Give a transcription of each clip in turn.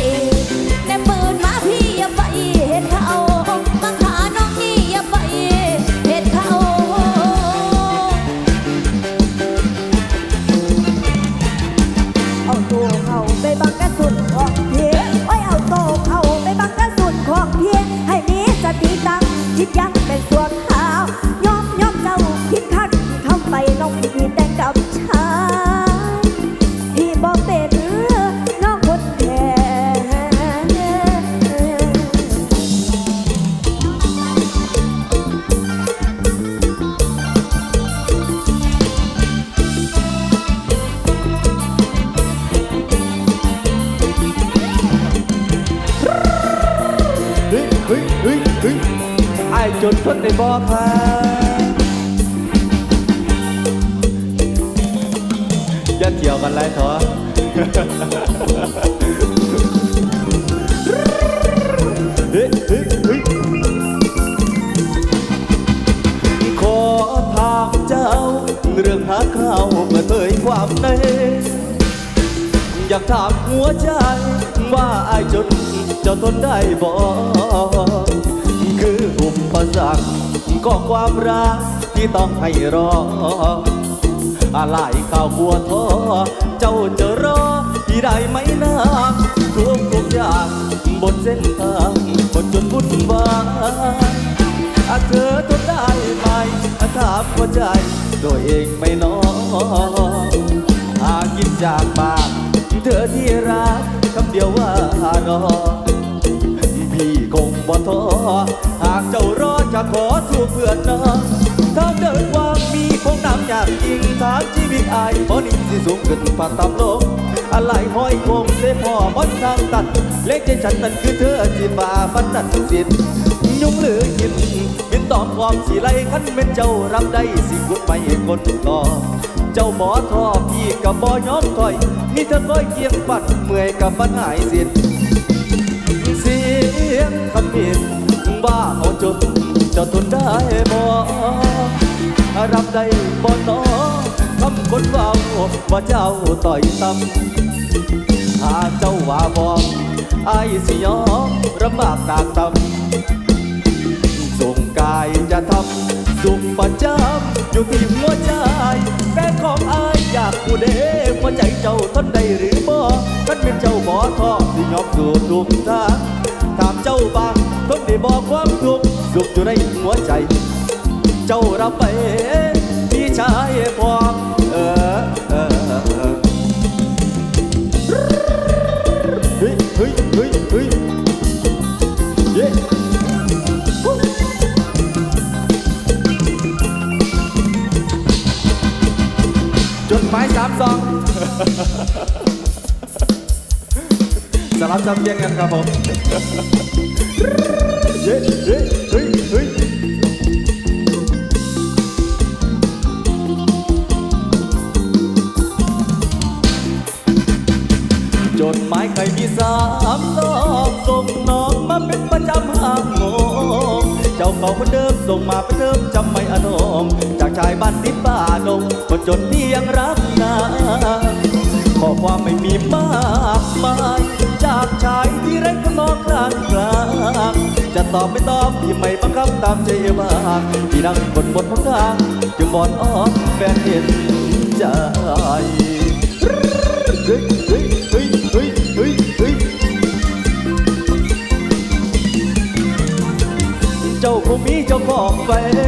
ปีเปิดมา ไอ้จนทนได้บ่ครับอย่าเที่ยวกันไรเถอเฮ้ยเฮ้ยเฮ้ยขอถามเจ้า เรื่องหาข้าวเมื่อเผยความในอยากถามหัวใจว่าไอ้ายจนจ้าทนได้บ่คือ อุปสรรคก็ความรักที่ต้องให้รอ อะไรข้าวบัวท้อเจ้าจะรอที่ได้ไหมนะทุกทุกอย่างบนเส้นทางบนจนวุ่นวายอาเธอทนได้ไหมอาถามหัวใจตัวเองไม่น้อหากินจากปากเธอที่รักคำเดียวว่ารอ บ่ท้อหากเจ้ารอจะขอสู้เพื่อนน้องถ้าเดินวางมีคงน้ำอยากจริงทางชีวิตอายบ่นิ่งสิสูงขึ้นผ่านตามลกอะไรห้อยคงเสพ่อบนทางตัด เล็กใจฉันนั้นคือเธอที่ฝ่าฟันตัดสิ้นยุ่งหรือยินยินตอมความสีไหลขันเป็นเจ้ารับได้สิกุดไม่คนรอเจ้าหมอทอพี่กับบ่ยอมถอย มีเธอคอยเคียงปัดเมื่อยกับปัญหายสิ้น ยงคำผิดว่าเอาจนเจะทนได้บ่รับได้บ่นอคำคนเว่าว่าเจ้าต่อยซ้ำถ้าเจ้าว่าบ่ไอ้ายสิยอมรับมากตากตำส่งกายจะทำสุขประจำอยู่ที่หัวใจแฟนของอายอยากผู้เดหัวใจเจ้าทนได้หรือบ่กันเป็นเจ้าบ่ทอที่ยอมสู่ทุกทาง ถามเจ้าบางเพิ่งได้บอกความทุกข์สุขอยู่ในหัวใจ เจ้ารับไปพี่ชายพร้อมเออเออเออเฮ้ยเฮ้ยเฮ้ย ลับจำเรียงกันครับผมเย้เย้เฮ้ยเฮ้ยจดหมายใครมีสามซองส่งน้องมาเป็นประจำห้ามงงเจ้าเก่าคนเดิมส่งมาเป็นเดิมจำไม่อนงจากชายบ้านติดป่าดงคนจนที่ยังรักนาข้อความไม่มีมากมาย จากชายที่ไร้คนองกลางกลางจะตอบไม่ตอบที่ไม่บังคับตามใจบ้างที่นั่งบนบนพทางจึงบอนอ้อแฟนเห็นใจเฮ้ยเฮ้ยเฮ้ยเฮ้ยเฮ้ยเฮ้ยเจ้าคงมีเจ้าของไว้คงของไว้ใน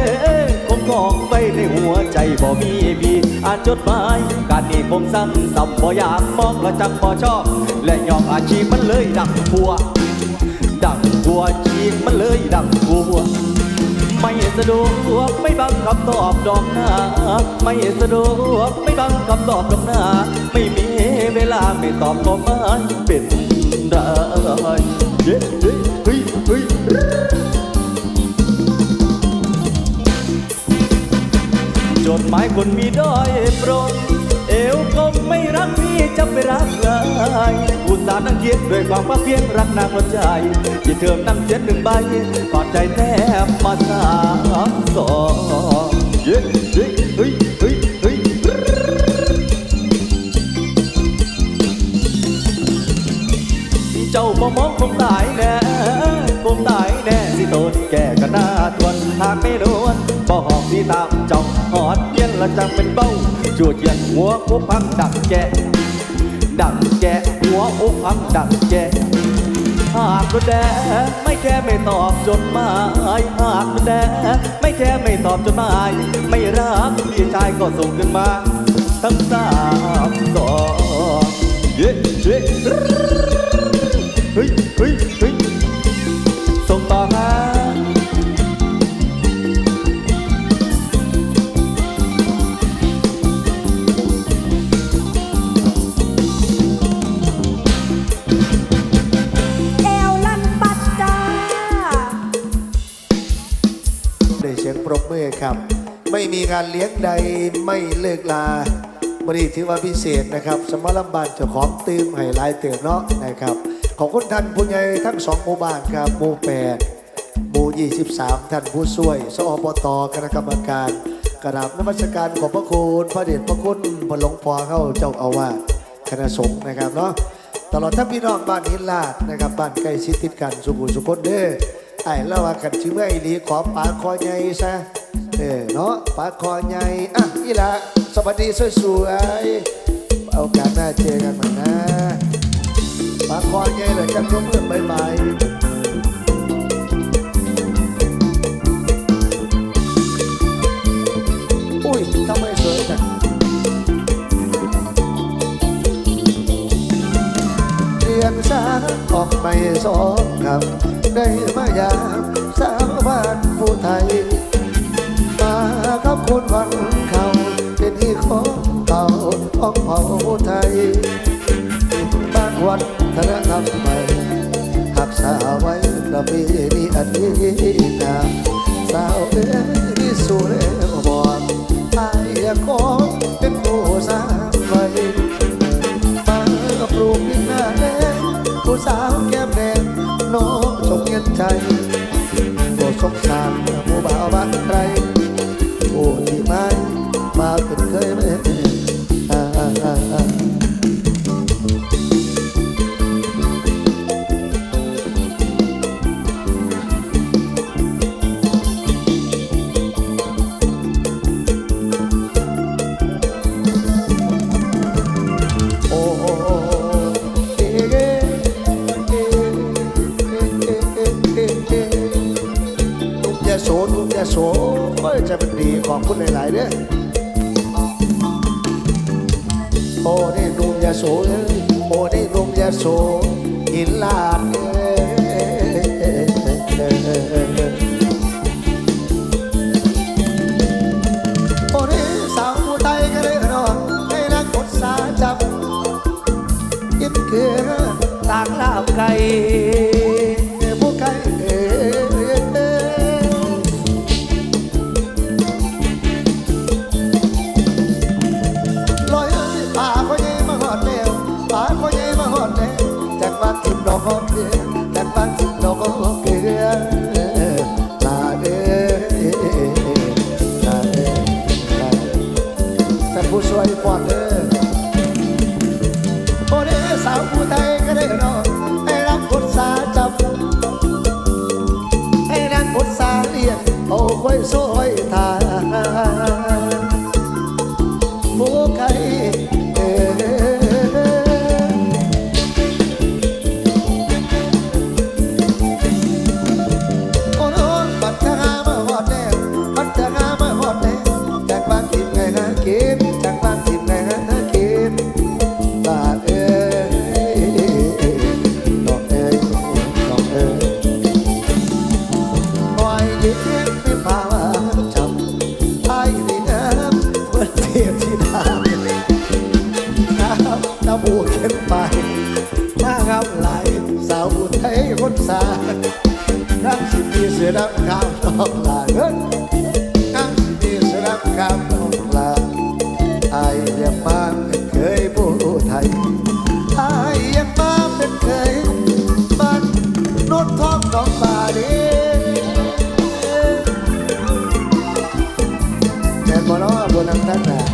หัวใจบ่มีพี่อ่านจดหมายการนี้คงสั่งสับบ่อยากมองและจักบ่ชอบ และยอมอาชีพมันเลยดังพัว ดังพัวชีพมันเลยดังพัวไม่สะดวกไม่บังคำตอบดอกหน้าไม่สะดวกไม่บังคำตอบดอกหน้าไม่มีเวลาไม่ตอบก็ไม่เป็นไร หมายคนมีด้อยโปรดเอวคงไม่รักพี่จะไปรักใครอุตส่าห์นั่งเขียนด้วยความภาคเพียรรักนางหัวใจที่เธอนั่งเขียนหนึ่งใบกอดใจแทบมาสามสองเย้เฮ้ยเฮ้ยเฮ้ยเฮ้ยเจ้าบ่มอง แก่กันหน้าทวนหากไม่โดนบ่หอกที่ตามจ้าหอดเย็นละจังเป็นเบ้าจวดเย็นหัวคุพังดักแกดังแกะหัวอกพังดังแกะหากแดไม่แค่ไม่ตอบจดหมายหากแดไม่แค่ไม่ตอบจดหมาย ไม่รักพี่ชายก็ส่งขึ้นมา ทั้งสามสองเย้ ได้เสียงปรบมือครับ ไม่มีงานเลี้ยงใดไม่เลิกลาบริถือว่าพิเศษนะครับ สมรำบานเจ้าของตืมให้ลายเติมเนาะนะครับ ขอบคุณท่านผู้ใหญ่ทั้งสองหมู่บ้านครับหมู่แปดหมู่23 ท่านผู้ช่วย สอบตคณะกรรมการกราบนมัสการขอบพระคุณพระเดชพระคุณพระหลวงพ่อเข้าเจ้าอาวาสคณะสงฆ์นะครับเนาะตลอดทั้งพี่น้องบ้านหินลาดนะครับบ้านใกล้ชิดติดกันสุขุมสุขคนเด้อ ไอ้ละว่ากันชื่อเมื่อไอ้ลีขอปากคอใหญ่ซะเออเนาะปากคอใหญ่อะอีละสวัสดีสวยๆเอาโอกาสหน้าเจอกันใหม่นะปากคอใหญ่เลยจังยกมือบายบาย ออกไม่สองคำได้มายามสาวบ้านผู้ไทย มากับคุณวันเขาเป็นที่ของเก่าของเผ่าไทยบ้านวัดธนธรรมใหม่หักษาไว้ประเพณีอันนี้นาสาวเอ๋ยที่สู่เล่บอนไอ้ยข ดีขอบคุณหลายๆเด้อโอ้นี่ลุงยาโสเอ้ยโอ้นี่ลุงยาโสหินลาดเอ้ยโอ้นี่สาวผู้ไทยก็เลยนอนให้นักกดสาจับกินเกลือต่างลาบไก่ ท่าำคำต้องลาเฮ้ยคำที่สำหรับคำต้องลาไอ้ยังมาไม่เคยพูดไทยไอ้ยังมาไม่เคยมันนุชท้องน้องบาดีแต่บ่น้องบนนั้นนะ